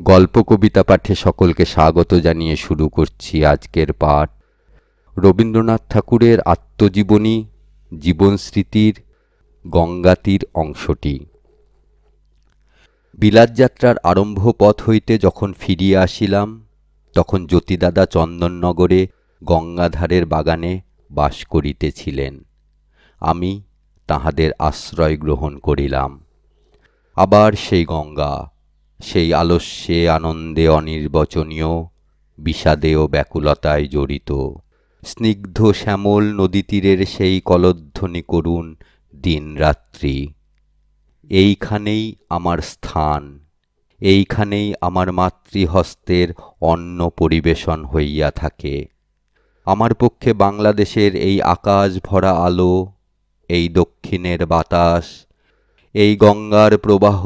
গল্প কবিতা পাঠে সকলকে স্বাগত জানিয়ে শুরু করছি আজকের পাঠ। রবীন্দ্রনাথ ঠাকুরের আত্মজীবনী, জীবন স্মৃতির, গঙ্গাতীর অংশটি। বিলাতযাত্রার আরম্ভ পথ হইতে যখন ফিরিয়া আসিলাম, তখন জ্যোতিদাদা চন্দননগরে গঙ্গাধারের বাগানে বাস করিতেছিলেন। আমি তাহাদের আশ্রয় গ্রহণ করিলাম। আবার সেই গঙ্গা সেই আলস্যে আনন্দে অনির্বচনীয়, বিষাদে ও ব্যাকুলতায় জড়িত। স্নিগ্ধ শ্যামল নদীতীরের সেই কলধ্বনি করুণ দিনরাত্রি এইখানেই আমার স্থান, এইখানেই আমার মাতৃহস্তের অন্ন পরিবেশন হইয়া থাকে। আমার পক্ষে বাংলাদেশের এই আকাশ ভরা আলো, এই দক্ষিণের বাতাস, এই গঙ্গার প্রবাহ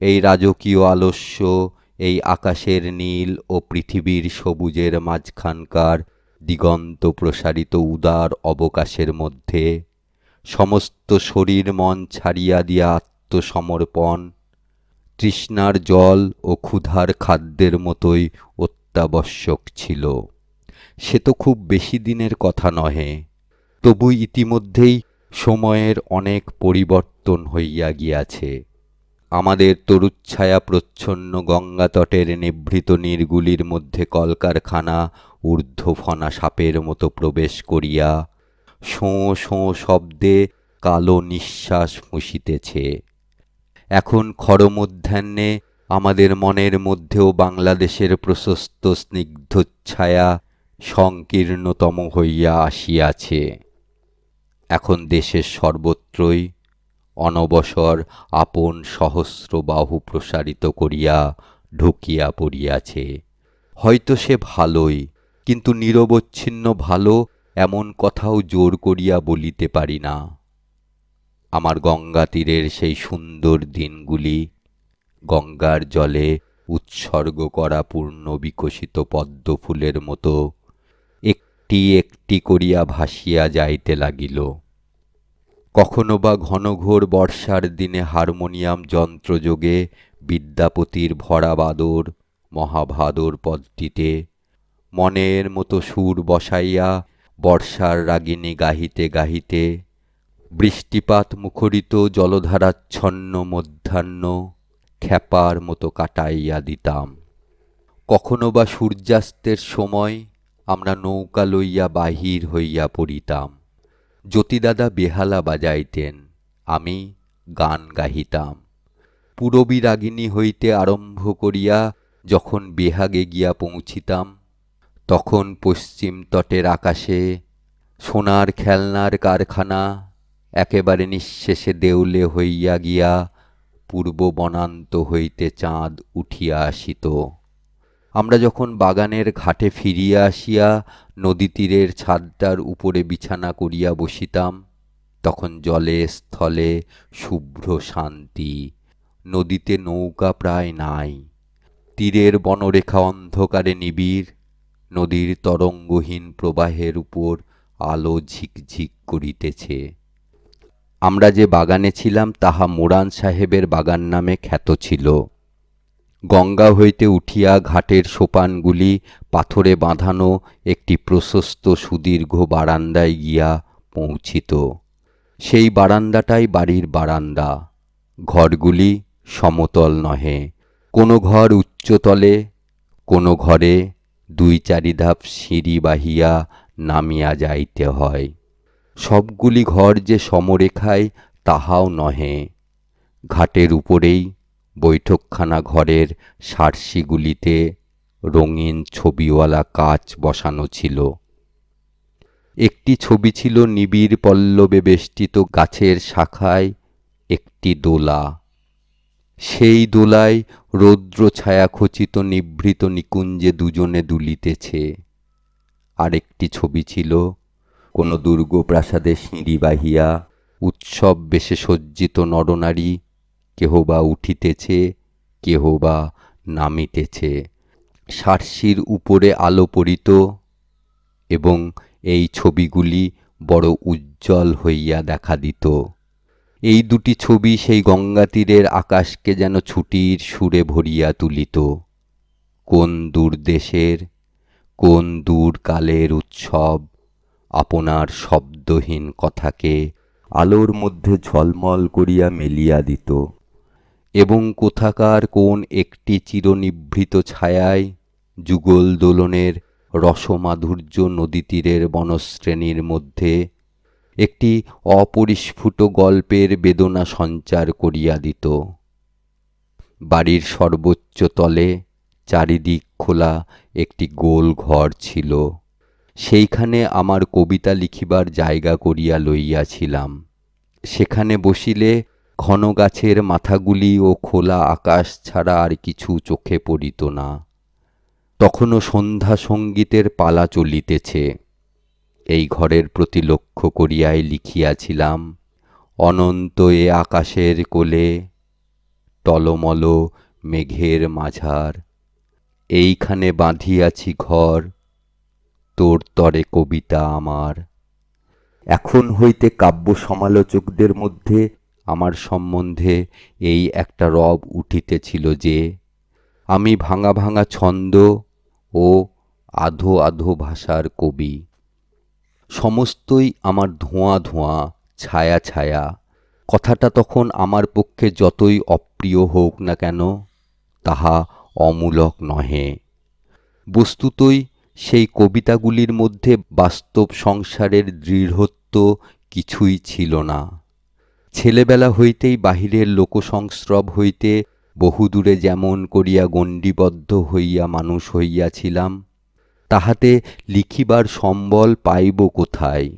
এই রাজকীয় আলস্য, এই আকাশের নীল ও পৃথিবীর সবুজের মাঝখানকার দিগন্ত প্রসারিত উদার অবকাশের মধ্যে, সমস্ত শরীর মন ছাড়িয়া দিয়া আত্মসমর্পণ, তৃষ্ণার জল ও ক্ষুধার খাদ্যের মতোই অত্যাবশ্যক ছিল। সে তো খুব বেশি দিনের কথা নহে, তবু ইতিমধ্যেই সময়ের অনেক পরিবর্তন হইয়া গিয়াছে। আমাদের তরুচ্ছায়া প্রচ্ছন্ন গঙ্গাতটের নিভৃত নীরগুলির মধ্যে কলকারখানা ঊর্ধ্বফনা সাপের মতো প্রবেশ করিয়া শোঁ শোঁ শব্দে কালো নিঃশ্বাস ফুঁসিতেছে এখন খরমধ্যাহ্নে আমাদের মনের মধ্যেও বাংলাদেশের প্রশস্ত স্নিগ্ধচ্ছায়া সংকীর্ণতম হইয়া আসিয়াছে। এখন দেশের সর্বত্রই অনবসর আপন সহস্র বাহু প্রসারিত করিয়া ঢুকিয়া পড়িয়াছে। হয়তো সে ভালোই, কিন্তু নিরবচ্ছিন্ন ভালো এমন কথাও জোর করিয়া বলিতে পারি না। আমার গঙ্গা তীরের সেই সুন্দর দিনগুলি গঙ্গার জলে উৎসর্গ করা পূর্ণ বিকশিত পদ্ম ফুলের মতো একটি একটি করিয়া ভাসিয়া যাইতে লাগিল। কখনো বা ঘনঘোর বর্ষার দিনে হারমোনিয়াম যন্ত্রযোগে বিদ্যাপতির ভরা বাদর মহাভাদর পদটিতে মনের মতো সুর বসাইয়া বর্ষার রাগিনী গাহিতে গাহিতে বৃষ্টিপাত মুখরিত জলধারাচ্ছন্ন মধ্যাহ্ন খ্যাপার মতো কাটাইয়া দিতাম। কখনো বা সূর্যাস্তের সময় আমরা নৌকা লইয়া বাহির হইয়া পড়িতাম। জ্যোতিদাদা বেহালা বাজাইতেন, আমি গান গাহিতাম। পূরবী রাগিনী হইতে আরম্ভ করিয়া যখন বেহাগে গিয়া পৌঁছিতাম, তখন পশ্চিম তটের আকাশে সোনার খেলনার কারখানা একেবারে নিঃশেষে দেউলে হইয়া গিয়া পূর্ব বনান্ত হইতে চাঁদ উঠিয়া আসিত। আমরা যখন বাগানের ঘাটে ফিরিয়া আসিয়া নদী তীরের ছাদটার উপরে বিছানা করিয়া বসিতাম, তখন জলে, স্থলে শুভ্র শান্তি, নদীতে নৌকা প্রায় নাই। তীরের বনরেখা অন্ধকারে নিবিড়, নদীর তরঙ্গহীন প্রবাহের উপর আলো ঝিকঝিক করিতেছে। আমরা যে বাগানে ছিলাম, তাহা মোরান সাহেবের বাগান নামে খ্যাত ছিল। গঙ্গা হইতে উঠিয়া ঘাটের সোপানগুলি পাথরে বাঁধানো একটি প্রশস্ত সুদীর্ঘ বারান্দায় গিয়া পৌঁছিত। সেই বারান্দাটাই বাড়ির বারান্দা। ঘরগুলি সমতল নহে। কোনো ঘর উচ্চতলে কোনো ঘরে দুই চারি ধাপ সিঁড়ি বাহিয়া নামিয়া যাইতে হয়। সবগুলি ঘর যে সমরেখায়, তাহাও নহে। ঘাটের উপরেই বৈঠকখানা ঘরের সার্সিগুলিতে রঙিন ছবিওয়ালা কাচ বসানো ছিল। একটি ছবি ছিল নিবিড় পল্লবে বেষ্টিত গাছের শাখায় একটি দোলা। সেই দোলায় রৌদ্র ছায়া খচিত নিভৃত নিকুঞ্জে দুজনে দুলিতেছে। আরেকটি ছবি ছিল কোনো দুর্গ প্রাসাদে সিঁড়ি বাহিয়া উৎসব বেশে সজ্জিত নরনারী কেহ বা উঠিতেছে কেহ বা নামিতেছে। সার্সির উপরে আলো পড়িত এবং এই ছবিগুলি বড় উজ্জ্বল হইয়া দেখা দিত। এই দুটি ছবি সেই গঙ্গা তীরের আকাশকে যেন ছুটির সুরে ভরিয়া তুলিত। কোন দূর দেশের, কোন দূর কালের উৎসব, আপনার শব্দহীন কথাকে আলোর মধ্যে ঝলমল করিয়া মেলিয়া দিত। এবং কোথাকার কোন একটি চিরনিভৃত ছায়ায় যুগল দোলনের রসমাধুর্য নদীতীরের বনশ্রেণীর মধ্যে একটি অপরিস্ফুট গল্পের বেদনা সঞ্চার করিয়া দিত। বাড়ির সর্বোচ্চ তলে চারিদিক খোলা একটি গোল ঘর ছিল। সেইখানে আমার কবিতা লিখিবার জায়গা করিয়া লইয়াছিলাম। সেখানে বসিলে ঘন গাছের মাথাগুলি ও খোলা আকাশ ছাড়া আর কিছু চোখে পড়িত না। তখনও সন্ধ্যা সঙ্গীতের পালা চলিতেছে। এই ঘরের প্রতি লক্ষ্য করিয়াই লিখিয়াছিলাম, অনন্ত এ আকাশের কোলে, টলমল মেঘের মাঝার। এইখানে বাঁধিয়াছি ঘর, তোর তরে কবিতা আমার। এখন হইতে কাব্য সমালোচকদের মধ্যে আমার সম্বন্ধে এই একটা রব উঠিতেছিল যে, আমি ভাঙা ভাঙা ছন্দ ও আধো আধো ভাষার কবি। সমস্তই আমার ধোঁয়া ধোঁয়া, ছায়া ছায়া। কথাটা তখন আমার পক্ষে যতই অপ্রিয় হোক না কেন, তাহা অমূলক নহে। বস্তুতই সেই কবিতাগুলির মধ্যে বাস্তব সংসারের দৃঢ়ত্ব কিছুই ছিল না। ছেলেবেলা হইতেই বাহিরের লোকসংস্রব হইতে বহুদূরে যেমন করিয়া গণ্ডিবদ্ধ হইয়া মানুষ হইয়াছিলাম, তাহাতে লিখিবার সম্বল পাইব কোথায়?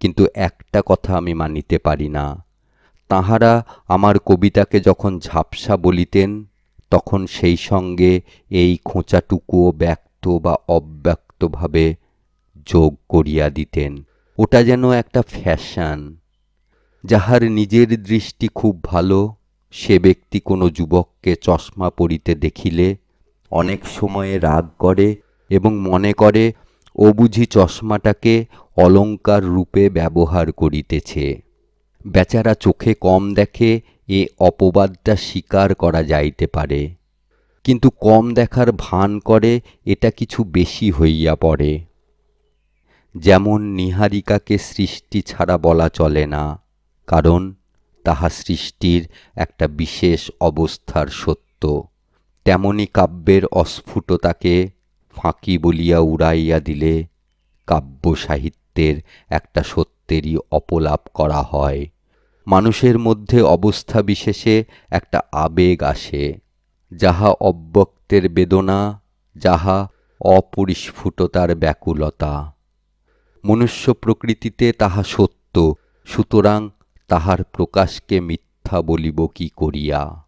কিন্তু একটা কথা আমি মানিতে পারি না। তাহারা আমার কবিতাকে যখন ঝাপসা বলিতেন, তখন সেই সঙ্গে এই খোঁচাটুকুও ব্যক্ত বা অব্যক্তভাবে যোগ করিয়া দিতেন। ওটা যেন একটা ফ্যাশন। যাহার নিজের দৃষ্টি খুব ভালো, সে ব্যক্তি কোনো যুবককে চশমা পরিতে দেখিলে অনেক সময়ে রাগ করে এবং মনে করে, ও বুঝি চশমাটাকে অলঙ্কার রূপে ব্যবহার করিতেছে। বেচারা চোখে কম দেখে এ অপবাদটা স্বীকার করা যাইতে পারে। কিন্তু কম দেখার ভান করে এটা কিছু বেশি হইয়া পড়ে। যেমন নিহারিকাকে সৃষ্টি ছাড়া বলা চলে না। কারণ তাহা সৃষ্টির একটা বিশেষ অবস্থার সত্য। তেমনি কাব্যের অস্ফুটতাকে ফাঁকি বলিয়া উড়াইয়া দিলে কাব্য সাহিত্যের একটা সত্যেরই অপলাপ করা হয়। মানুষের মধ্যে অবস্থা বিশেষে একটা আবেগ আসে, যাহা অব্যক্তের বেদনা, যাহা অপরিস্ফুটতার ব্যাকুলতা। মনুষ্য প্রকৃতিতে তাহা সত্য, সুতরাং তাহার প্রকাশকে মিথ্যা বলিব কি করিয়া?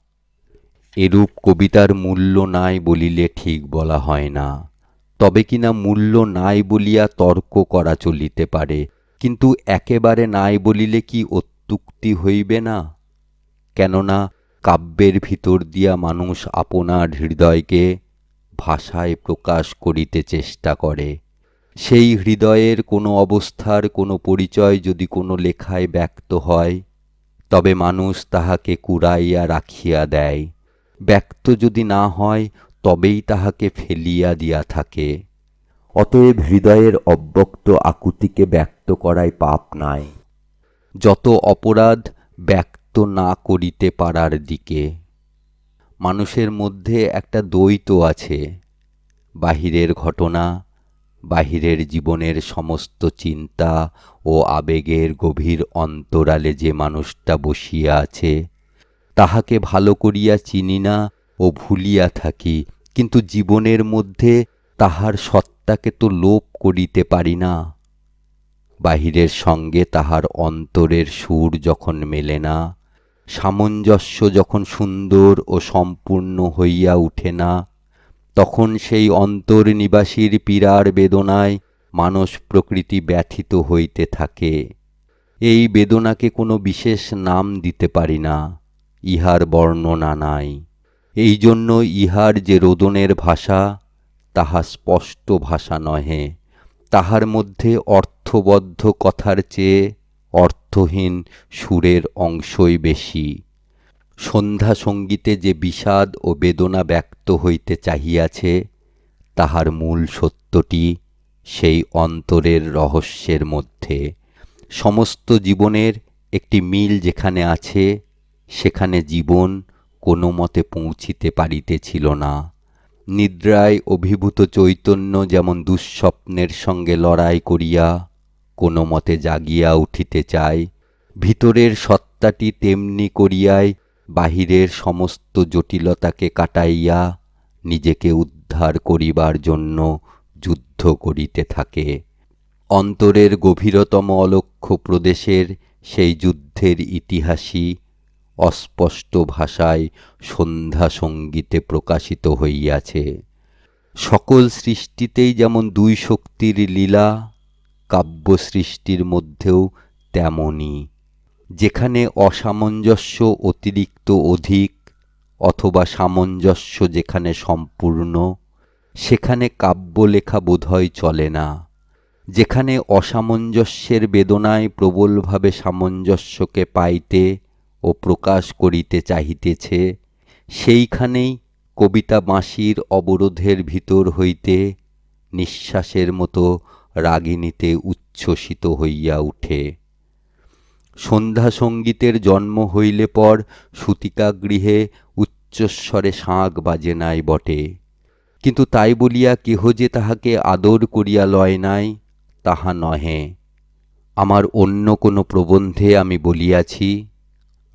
এরূপ কবিতার মূল্য নাই বলিলে ঠিক বলা হয় না। তবে কিনা মূল্য নাই বলিয়া তর্ক করা চলিতে পারে, কিন্তু একেবারে নাই বলিলে কি অত্যুক্তি হইবে না? কেননা কাব্যের ভিতর দিয়া মানুষ আপনার হৃদয়কে ভাষায় প্রকাশ করিতে চেষ্টা করে। সেই হৃদয়ের কোনো অবস্থার কোনো পরিচয় যদি কোনো লেখায় ব্যক্ত হয়, তবে মানুষ তাহাকে কুড়াইয়া রাখিয়া দেয়। ব্যক্ত যদি না হয়, তবেই তাহাকে ফেলিয়া দিয়া থাকে। অতএব হৃদয়ের অব্যক্ত আকুতিকে ব্যক্ত করাই পাপ নাই। যত অপরাধ ব্যক্ত না করিতে পারার দিকে। মানুষের মধ্যে একটা দ্বৈত আছে। বাহিরের ঘটনা বাহিরের জীবনের সমস্ত চিন্তা ও আবেগের গভীর অন্তরালে যে মানুষটা বসিয়া আছে, তাহাকে ভালো করিয়া চিনি না ও ভুলিয়া থাকি, কিন্তু জীবনের মধ্যে তাহার সত্তাকে তো লোপ করিতে পারি না। বাহিরের সঙ্গে তাহার অন্তরের সুর যখন মেলে না, সামঞ্জস্য যখন সুন্দর ও সম্পূর্ণ হইয়া উঠে না তখন সেই অন্তর্নিবাসীর পীড়ার বেদনায় মানস প্রকৃতি ব্যথিত হইতে থাকে। এই বেদনাকে কোনো বিশেষ নাম দিতে পারি না, ইহার বর্ণনা নাই। এই জন্য ইহার যে রোদনের ভাষা, তাহা স্পষ্ট ভাষা নহে। তাহার মধ্যে অর্থবদ্ধ কথার চেয়ে অর্থহীন সুরের অংশই বেশি। সন্ধ্যা সঙ্গীতে যে বিষাদ ও বেদনা ব্যক্ত হইতে চাহিয়াছে, তাহার মূল সত্যটি সেই অন্তরের রহস্যের মধ্যে। সমস্ত জীবনের একটি মিল যেখানে আছে, সেখানে জীবন কোনো মতে পৌঁছিতে পারিতেছিল না। নিদ্রায় অভিভূত চৈতন্য যেমন দুঃস্বপ্নের সঙ্গে লড়াই করিয়া কোনো মতে জাগিয়া উঠিতে চায়, ভিতরের সত্তাটি তেমনি করিয়াই বাহিরের সমস্ত জটিলতাকে কাটাইয়া নিজেকে উদ্ধার করিবার জন্য যুদ্ধ করিতে থাকে। অন্তরের গভীরতম অলক্ষ্য প্রদেশের সেই যুদ্ধের ইতিহাসই অস্পষ্ট ভাষায় সন্ধ্যা সঙ্গীতে প্রকাশিত হইয়াছে। সকল সৃষ্টিতেই যেমন দুই শক্তির লীলা কাব্য সৃষ্টির মধ্যেও তেমনি যেখানে অসামঞ্জস্য অতিরিক্ত অধিক অথবা সামঞ্জস্য যেখানে সম্পূর্ণ, সেখানে কাব্য লেখা বোধহয় চলে না। যেখানে অসামঞ্জস্যের বেদনায় প্রবলভাবে সামঞ্জস্যকে পাইতে ও প্রকাশ করিতে চাহিতেছে, সেইখানেই কবিতা বাঁশির অবরোধের ভিতর হইতে নিঃশ্বাসের মতো রাগিনীতে উচ্ছ্বসিত হইয়া উঠে। সন্ধ্যা সঙ্গীতের জন্ম হইলে পর সূতিকাগৃহে উচ্চস্বরে শাঁখ বাজে নাই বটে। কিন্তু তাই বলিয়া কেহ যে তাহাকে আদর করিয়া লয় নাই, তাহা নহে। আমার অন্য কোনো প্রবন্ধে আমি বলিয়াছি,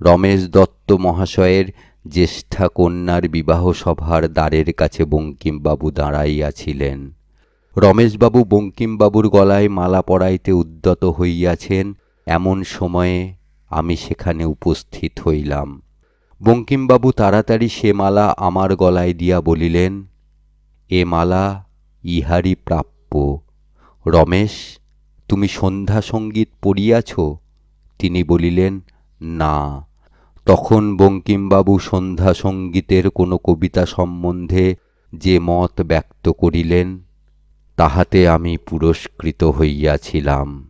রমেশ দত্ত মহাশয়ের জ্যেষ্ঠা কন্যার বিবাহ সভার দ্বারের কাছে বঙ্কিমবাবু দাঁড়াইয়াছিলেন। রমেশবাবু বঙ্কিমবাবুর গলায় মালা পরাইতে উদ্যত হইয়াছেন এমন সময়ে আমি সেখানে উপস্থিত হইলাম। বঙ্কিমবাবু তাড়াতাড়ি সে মালা আমার গলায় দিয়া বলিলেন, এ মালা ইহারই প্রাপ্য। রমেশ, তুমি সন্ধ্যা সংগীত পড়িয়াছ? তিনি বলিলেন, না। তখন বঙ্কিমবাবু সন্ধ্যা সঙ্গীতের কোনো কবিতা সম্বন্ধে যে মত ব্যক্ত করিলেন, তাহাতে আমি পুরস্কৃত হইয়াছিলাম।